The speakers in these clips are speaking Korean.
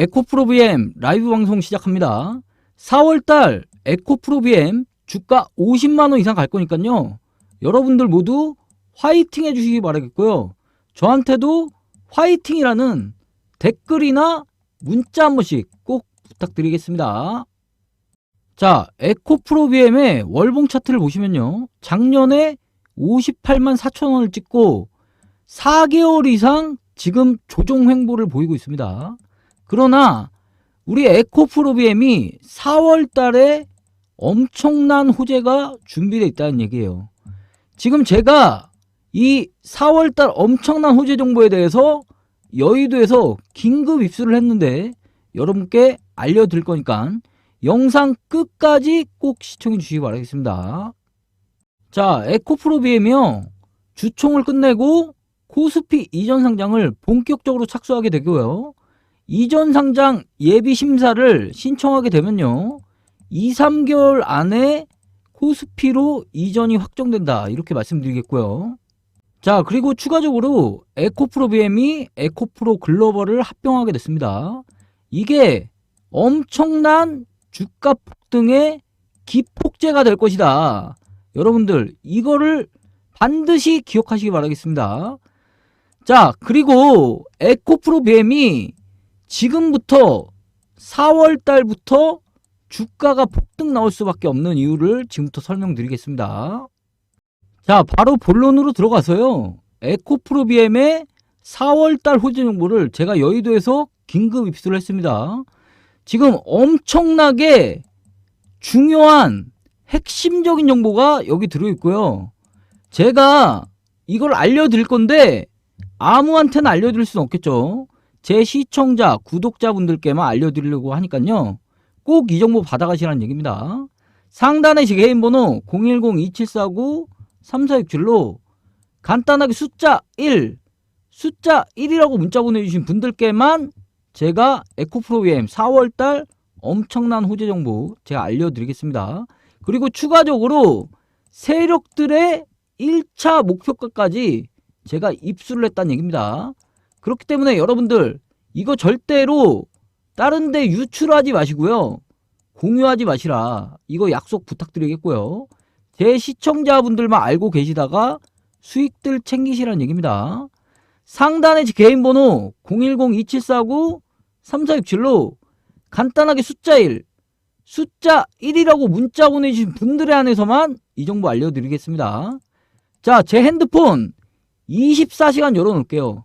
에코프로 BM 라이브 방송 시작합니다. 4월달 에코프로 BM 주가 50만원 이상 갈 거니까요. 여러분들 모두 화이팅 해주시기 바라겠고요. 저한테도 화이팅이라는 댓글이나 문자 한 번씩 꼭 부탁드리겠습니다. 자, 에코프로 BM의 월봉 차트를 보시면요. 작년에 58만 4천 원을 찍고 4개월 이상 지금 조정 횡보를 보이고 있습니다. 그러나 우리 에코프로 BM이 4월 달에 엄청난 호재가 준비되어 있다는 얘기예요. 지금 제가 이 4월 달 엄청난 호재 정보에 대해서 여의도에서 긴급 입수를 했는데 여러분께 알려드릴 거니까 영상 끝까지 꼭 시청해 주시기 바라겠습니다. 자, 에코프로 BM이요. 주총을 끝내고 코스피 이전 상장을 본격적으로 착수하게 되고요. 이전 상장 예비 심사를 신청하게 되면요. 2, 3개월 안에 코스피로 이전이 확정된다. 이렇게 말씀드리겠고요. 자, 그리고 추가적으로 에코프로 BM이 에코프로 글로벌을 합병하게 됐습니다. 이게 엄청난 주가 폭등의 기폭제가 될 것이다. 여러분들, 이거를 반드시 기억하시기 바라겠습니다. 자, 그리고 에코프로 BM이 지금부터 4월 달부터 주가가 폭등 나올 수밖에 없는 이유를 지금부터 설명드리겠습니다. 자, 바로 본론으로 들어가서요. 에코프로 BM의 4월 달 호재 정보를 제가 여의도에서 긴급 입수를 했습니다. 지금 엄청나게 중요한 핵심적인 정보가 여기 들어있고요. 제가 이걸 알려드릴 건데 아무한테나 알려드릴 수는 없겠죠. 제 시청자, 구독자분들께만 알려드리려고 하니까요. 꼭 이 정보 받아가시라는 얘기입니다. 상단에 제 개인 번호 010-2749-3467로 간단하게 숫자 1, 숫자 1이라고 문자 보내주신 분들께만 제가 에코프로비엠 4월달 엄청난 호재 정보 제가 알려드리겠습니다. 그리고 추가적으로 세력들의 1차 목표가까지 제가 입수를 했다는 얘기입니다. 그렇기 때문에 여러분들 이거 절대로 다른 데 유출하지 마시고요. 공유하지 마시라. 이거 약속 부탁드리겠고요. 제 시청자분들만 알고 계시다가 수익들 챙기시라는 얘기입니다. 상단에 제 개인 번호 010-2749-3467로 간단하게 숫자 1, 숫자 1이라고 문자 보내주신 분들에 한해서만 이 정보 알려드리겠습니다. 자, 제 핸드폰 24시간 열어놓을게요.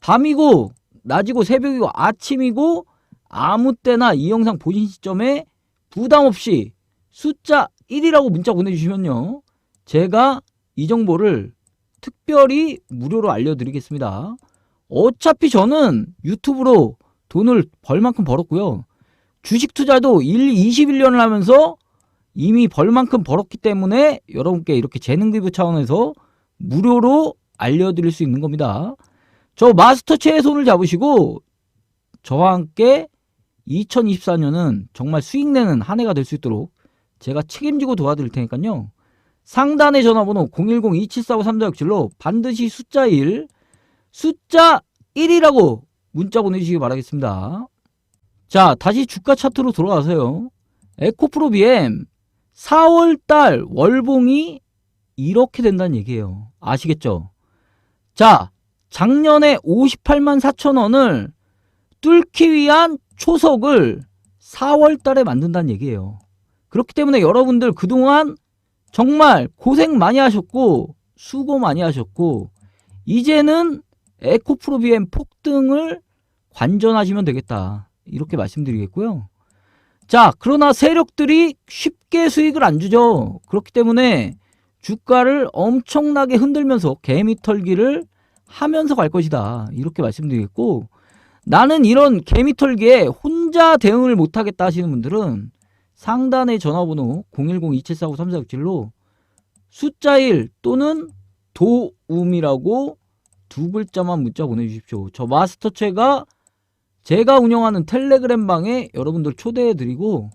밤이고, 낮이고, 새벽이고, 아침이고, 아무 때나 이 영상 보신 시점에 부담 없이 숫자 1이라고 문자 보내주시면요. 제가 이 정보를 특별히 무료로 알려드리겠습니다. 어차피 저는 유튜브로 돈을 벌 만큼 벌었고요. 주식 투자도 1, 21년을 하면서 이미 벌 만큼 벌었기 때문에 여러분께 이렇게 재능 기부 차원에서 무료로 알려드릴 수 있는 겁니다. 저 마스터체의 손을 잡으시고 저와 함께 2024년은 정말 수익 내는 한 해가 될 수 있도록 제가 책임지고 도와드릴 테니까요. 상단의 전화번호 010-2749-3467로 반드시 숫자 1, 숫자 1이라고 문자 보내주시기 바라겠습니다. 자, 다시 주가 차트로 돌아가세요. 에코프로 BM 4월달 월봉이 이렇게 된다는 얘기예요. 아시겠죠? 자, 작년에 58만 4천 원을 뚫기 위한 초석을 4월 달에 만든다는 얘기예요. 그렇기 때문에 여러분들 그동안 정말 고생 많이 하셨고 수고 많이 하셨고 이제는 에코프로 BM 폭등을 관전하시면 되겠다. 이렇게 말씀드리겠고요. 자, 그러나 세력들이 쉽게 수익을 안 주죠. 그렇기 때문에 주가를 엄청나게 흔들면서 개미털기를 하면서 갈 것이다. 이렇게 말씀드리겠고 나는 이런 개미털기에 혼자 대응을 못하겠다 하시는 분들은 상단의 전화번호 010-2749-3467로 숫자 1 또는 도움이라고 두 글자만 문자 보내주십시오. 저 마스터체가 제가 운영하는 텔레그램 방에 여러분들 초대해드리고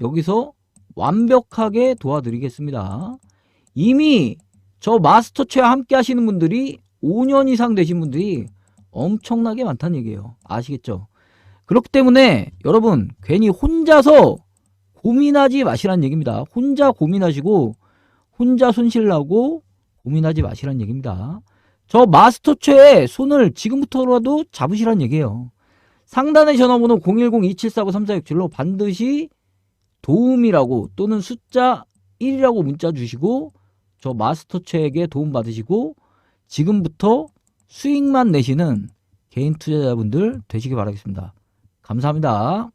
여기서 완벽하게 도와드리겠습니다. 이미 저 마스터체와 함께 하시는 분들이 5년 이상 되신 분들이 엄청나게 많다는 얘기예요. 아시겠죠? 그렇기 때문에 여러분 괜히 혼자서 고민하지 마시란 얘기입니다. 혼자 고민하시고 혼자 손실나고 고민하지 마시란 얘기입니다. 저 마스터최에 손을 지금부터라도 잡으시란 얘기예요. 상단의 전화번호 010-2749-3467로 반드시 도움이라고 또는 숫자 1이라고 문자 주시고 저 마스터최에게 도움 받으시고 지금부터 수익만 내시는 개인 투자자분들 되시기 바라겠습니다. 감사합니다.